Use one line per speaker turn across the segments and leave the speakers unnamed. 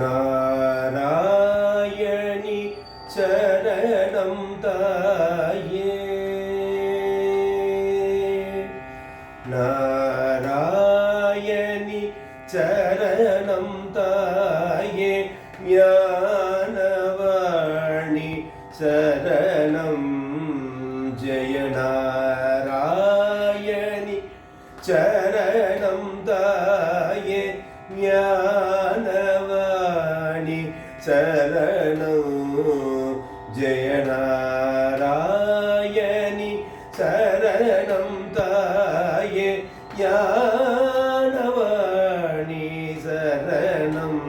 நாராயணி சரணம் தாயே. நாராயணி சரணம் தாயே. ஞானவாணி சரணம் ஜெய நாராயணி சரணம் தாயே. ஞானவாணி சரணம் ஜெயநாராயணி சரணம் தாயே ஞானவாணி சரணம்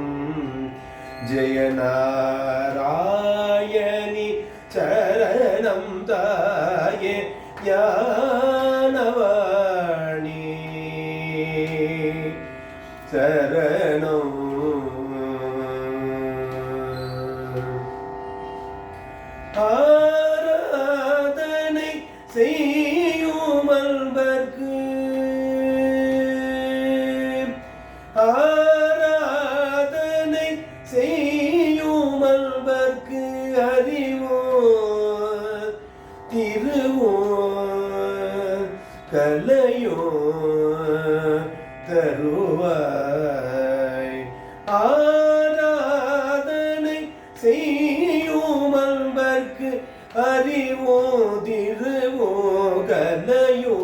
ஜெயநாராயணி சரணம் தாயே ஞானவாணி சரணம் தருவாய். ஆராதனை செய்யும் அறிவோ திருவோ கலையோ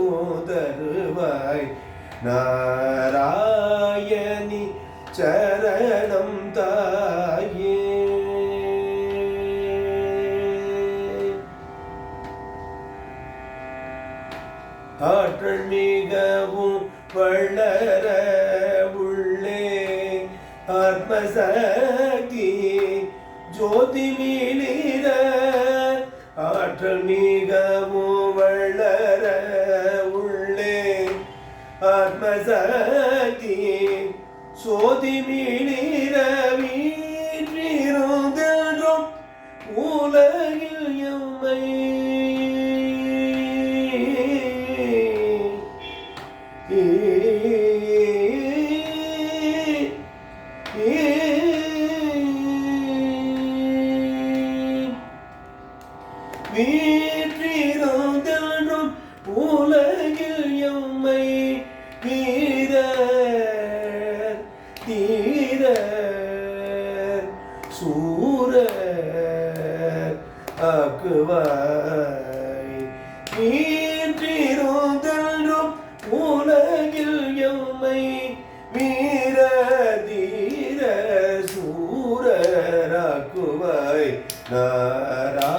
தருவாய். நாரா ஆற்றல் மிகவும் வளர உள்ளே ஆத்மசக்தி ஜோதி மீளிர ஆற்றல் மிகவும் வளர உள்ளே ஆத்மசக்தி சோதி மீளிர வீற்றிருந்தோம் உலகில் எம்மை தீர தீர சூர ஆக்குவாய். வீற்றிருந்தோம் உலகில் எம்மை வீர தீர சூரராக்குவாய் நாரா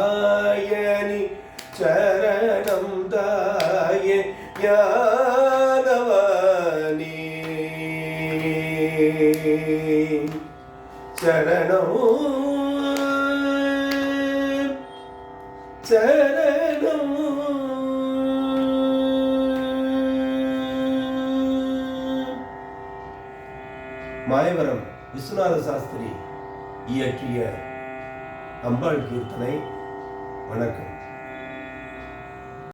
சரணம். சரணம் மாயவரம் விஸ்வநாத சாஸ்திரி இயற்றிய அம்பாள் கீர்த்தனை. வணக்கம்.